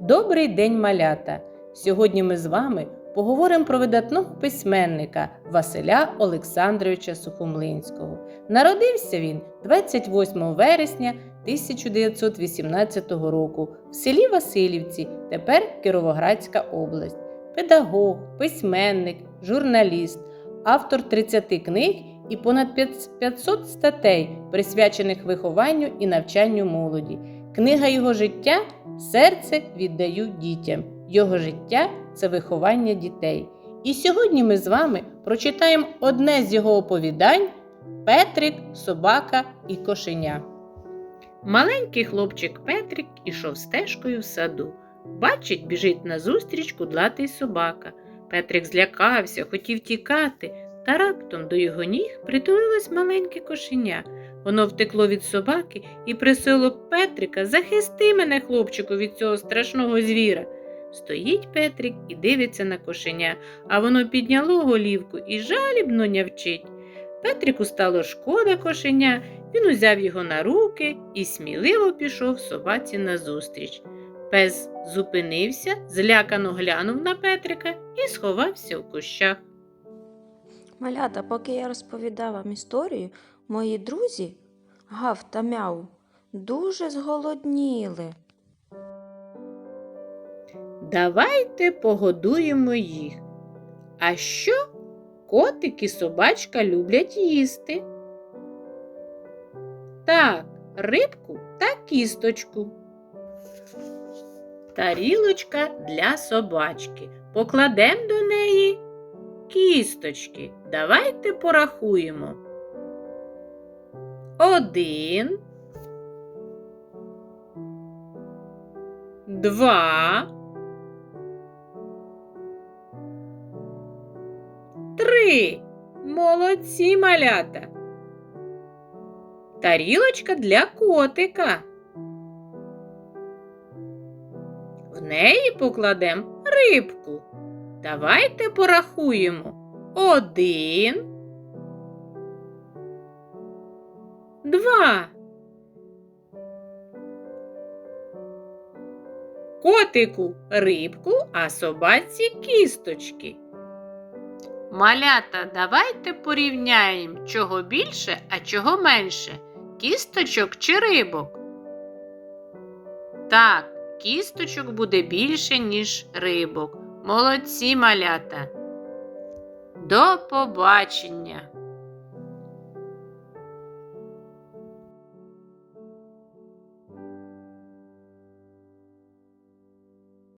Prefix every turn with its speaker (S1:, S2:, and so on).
S1: Добрий день, малята! Сьогодні ми з вами поговоримо про видатного письменника Василя Олександровича Сухомлинського. Народився він 28 вересня 1918 року в селі Васильівці, тепер Кіровоградська область. Педагог, письменник, журналіст, автор 30 книг і понад 500 статей, присвячених вихованню і навчанню молоді. Книга його життя Серце віддаю дітям. Його життя це виховання дітей. І сьогодні ми з вами прочитаємо одне з його оповідань Петрик, собака і кошеня. Маленький хлопчик Петрик ішов стежкою в саду. Бачить, біжить назустріч кудлатий собака. Петрик злякався, хотів тікати, та раптом до його ніг притулилось маленьке кошеня. Воно втекло від собаки і просило Петрика захисти мене, хлопчику, від цього страшного звіра. Стоїть Петрик і дивиться на кошеня, а воно підняло голівку і жалібно нявчить. Петрику стало шкода кошеня, він узяв його на руки і сміливо пішов собаці назустріч. Пес зупинився, злякано глянув на Петрика і сховався в кущах.
S2: Малята, поки я розповідав вам історію, мої друзі, гав та мяу, дуже зголодніли.
S1: Давайте погодуємо їх. А що котик і собачка люблять їсти? Так, рибку та кісточку. Тарілочка для собачки. Покладемо до неї кісточки. Давайте порахуємо. Один. Два. Три. Молодці малята. Тарілочка для котика. В неї покладемо рибку. Давайте порахуємо. Один. Котику рибку, а собаці кісточки. Малята, давайте порівняємо, чого більше, а чого менше кісточок чи рибок. Так, кісточок буде більше, ніж рибок. Молодці малята. До побачення!